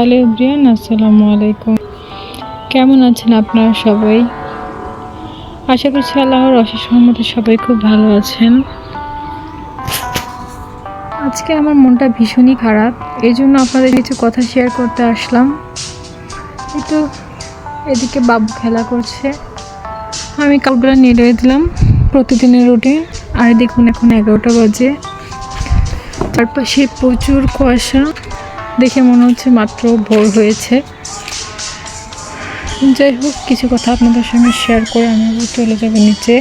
Hello Brian আসসালামু আলাইকুম। কেমন আছেন আপনারা সবাই? আশা করছি আল্লাহর অশেষ রহমতে সবাই খুব ভালো আছেন। আজকে আমার মনটা ভীষণই খারাপ এই জন্য আপনাদের কিছু কথা শেয়ার করতে আসলাম। তো এদিকে বাবু খেলা করছে। আমি কাপড়গুলো নিয়ে রয়ে দিলাম প্রতিদিনের রুটিন আর দেখুন এখন এগারোটা বাজে। চারপাশে প্রচুর কুয়াশা। দেখে মনে হচ্ছে মাত্র ভোর হয়েছে। যাই হোক, কিছু কথা আপনাদের সঙ্গে শেয়ার করে আমি চলে যাব নিচে।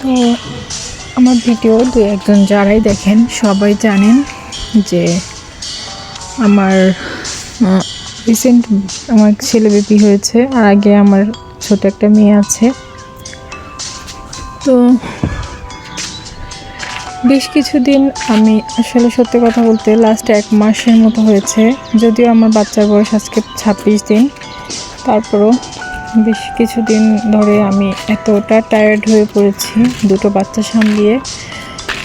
তো, আমার ভিডিও দু একজন যারাই দেখেন, সবাই জানেন যে আমার রিসেন্ট আমার ছেলে বেবি হয়েছে, আর আগে আমার ছোট একটা মেয়ে আছে। তো বেশ কিছুদিন আমি আসলে সত্যি কথা বলতে লাস্ট এক মাসের মতো হয়েছে, যদিও আমার বাচ্চার বয়স আজকে ছাব্বিশ দিন। তারপরও বেশ কিছুদিন ধরে আমি এতটা টায়ার্ড হয়ে পড়েছি দুটো বাচ্চা সামলিয়ে।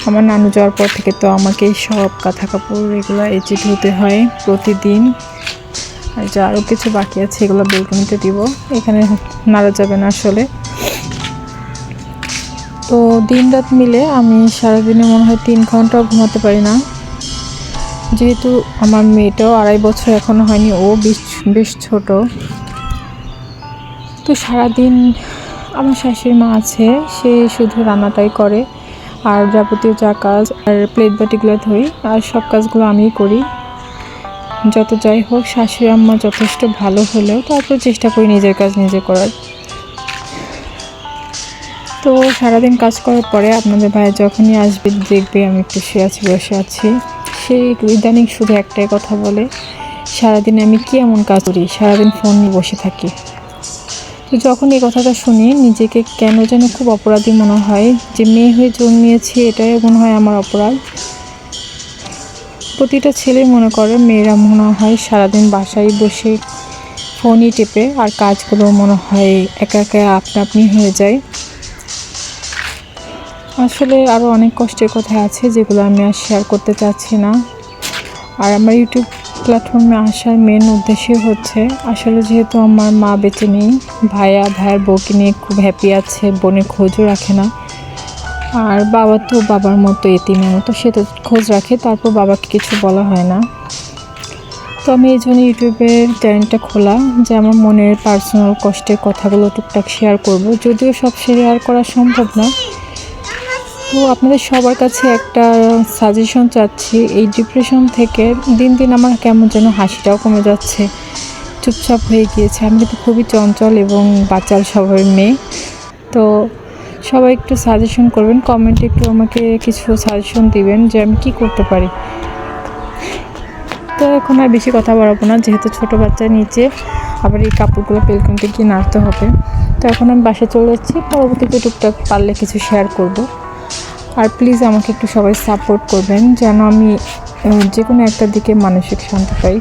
আমার নানু যাওয়ার পর থেকে তো আমাকে সব কাঁথা কাপড় এগুলো এচে ধুতে হয় প্রতিদিন। আর যা আরও কিছু বাকি আছে এগুলো বেলকনিতে দিব। এখানে নাড়া যাবে না আসলে। তো দিন রাত মিলে আমি সারাদিনে মনে হয় তিন ঘন্টাও ঘুমাতে পারি না। যেহেতু আমার মেয়েটাও আড়াই বছর এখনও হয়নি, ও বেশ বেশ ছোট। তো সারাদিন আমার শাশুড়ি মা আছে, সে শুধু রান্নাটাই করে, আর যাবতীয় যা কাজ আর প্লেট বাটিগুলো ধুই, আর সব কাজগুলো আমিই করি। যত যাই হোক, শাশুড়ি আম্মা যথেষ্ট ভালো হলেও তারপর চেষ্টা করি নিজের কাজ নিজে করার। তো সারাদিন কাজ করার পরে আপনাদের ভাই যখনই আসবে, দেখবে আমি একটু শুয়ে আছি, বসে আছি। সে ইদানিং শুধু একটাই কথা বলে, সারাদিন আমি কি এমন কাজ করি? সারাদিন ফোন নিয়ে বসে থাকি। তো যখন এই কথাটা শুনি, নিজেকে কেন যেন খুব অপরাধী মনে হয়। যে মেয়ে হয়ে জন্মিয়েছি, এটাই মনে হয় আমার অপরাধ। প্রতিটা ছেলে মনে করে, মেয়েরা মনে হয় সারাদিন বাসায় বসে ফোনই টেপে, আর কাজগুলো মনে হয় একা একা আপনা আপনি হয়ে যায়। আসলে আরও অনেক কষ্টের কথা আছে যেগুলো আমি আর শেয়ার করতে চাচ্ছি না। আর আমার ইউটিউব প্ল্যাটফর্মে আসার মেন উদ্দেশ্য হচ্ছে, আসলে যেহেতু আমার মা বেঁচে নেই, ভাইয়া, ভাইয়ের বউকে নিয়ে খুব হ্যাপি আছে বোনের খোঁজও রাখে না। আর বাবা তো বাবার মতো এতিমের মতো, সে তো খোঁজ রাখে, তারপর বাবাকে কিছু বলা হয় না। তো আমি এই জন্য ইউটিউবের চ্যানেলটা খোলা, যে আমার মনের পার্সোনাল কষ্টের কথাগুলো টুকটাক শেয়ার করব। যদিও সব শেয়ার করা সম্ভব না তো আপনাদের সবার কাছে একটা সাজেশন চাচ্ছি। এই ডিপ্রেশন থেকে দিন দিন আমার কেমন যেন হাসিটাও কমে যাচ্ছে, চুপচাপ হয়ে গিয়েছে। আমি কিন্তু খুবই চঞ্চল এবং বাচাল সবার মেয়ে। তো সবাই একটু সাজেশন করবেন কমেন্টে একটু আমাকে কিছু সাজেশন দিবেন যে আমি কী করতে পারি। তো এখন আর বেশি কথা বাড়াবো না, যেহেতু ছোটো বাচ্চা নিচে, আবার এই কাপড়গুলো পেলকুনতে গিয়ে নাড়তে হবে। তো এখন আমি বাসায় চলে যাচ্ছি, পরবর্তীতে টুকটাক পারলে কিছু শেয়ার করব। আর প্লিজ আমাকে একটু সবাই সাপোর্ট করবেন যেন আমি যে কোনো একটা দিকে মানসিক শান্তি পাই।